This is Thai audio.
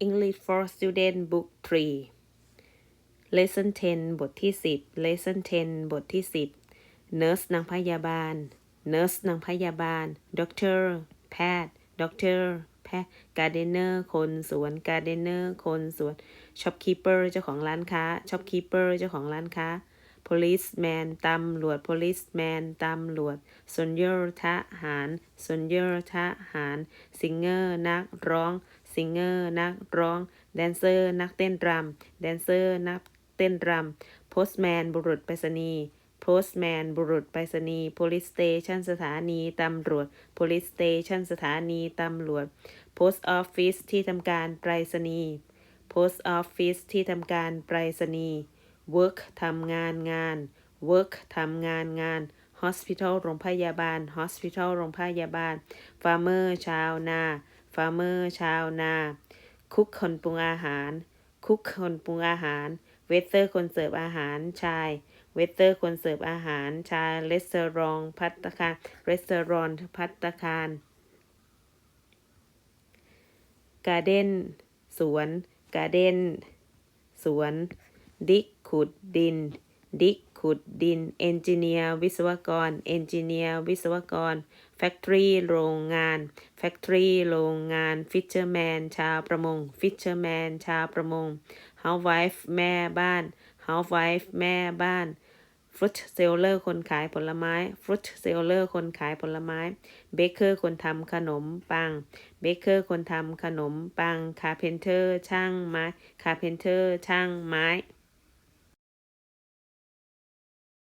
English for Student Book 3 Lesson 10 บทที่ 10 Lesson 10 บทที่ 10 Nurse นางพยาบาล Nurse นางพยาบาล Doctor แพทย์ Doctor แพทย์ Gardener คนสวน Gardener คนสวน Shopkeeper เจ้าของร้านค้า Shopkeeper เจ้าของร้านค้า policeman ตำรวจ policeman ตำรวจ soldier ทหาร soldier ทหาร singer นักร้อง singer นักร้อง dancer นักเต้นรำ dancer นักเต้นรำ postman บุรุษไปรษณีย์ postman บุรุษไปรษณีย์ police station สถานีตำรวจ police station สถานีตำรวจ post office ที่ทำการไปรษณีย์ post office ที่ทำการไปรษณีย์ work ทำงานงาน work ทำงานงาน hospital โรงพยาบาล hospital โรงพยาบาล farmer ชาวนา farmer ชาวนา cook คนปรุงอาหาร cook คนปรุงอาหาร waiter คนเสิร์ฟอาหารชาย waiter คนเสิร์ฟอาหารชาย restaurant พัตตาคาร restaurant พัตตาคาร garden สวน garden สวน ดิกขุดดิน ดิกขุดดิน เอนจิเนียร์วิศวกร เอนจิเนียร์วิศวกร แฟคทอรี่โรงงาน แฟคทอรี่โรงงาน ฟิชเชอร์แมน ชาวประมง ฟิชเชอร์แมน ชาวประมง เฮาส์ไวฟ์แม่บ้าน เฮาส์ไวฟ์แม่บ้านฟรุตเซลเลอร์คนขายผลไม้ฟรุตเซลเลอร์คนขายผลไม้ เบเกอร์คนทำขนมปัง เบเกอร์คนทำขนมปัง คาเพนเตอร์ช่างไม้ คาเพนเตอร์ช่างไม้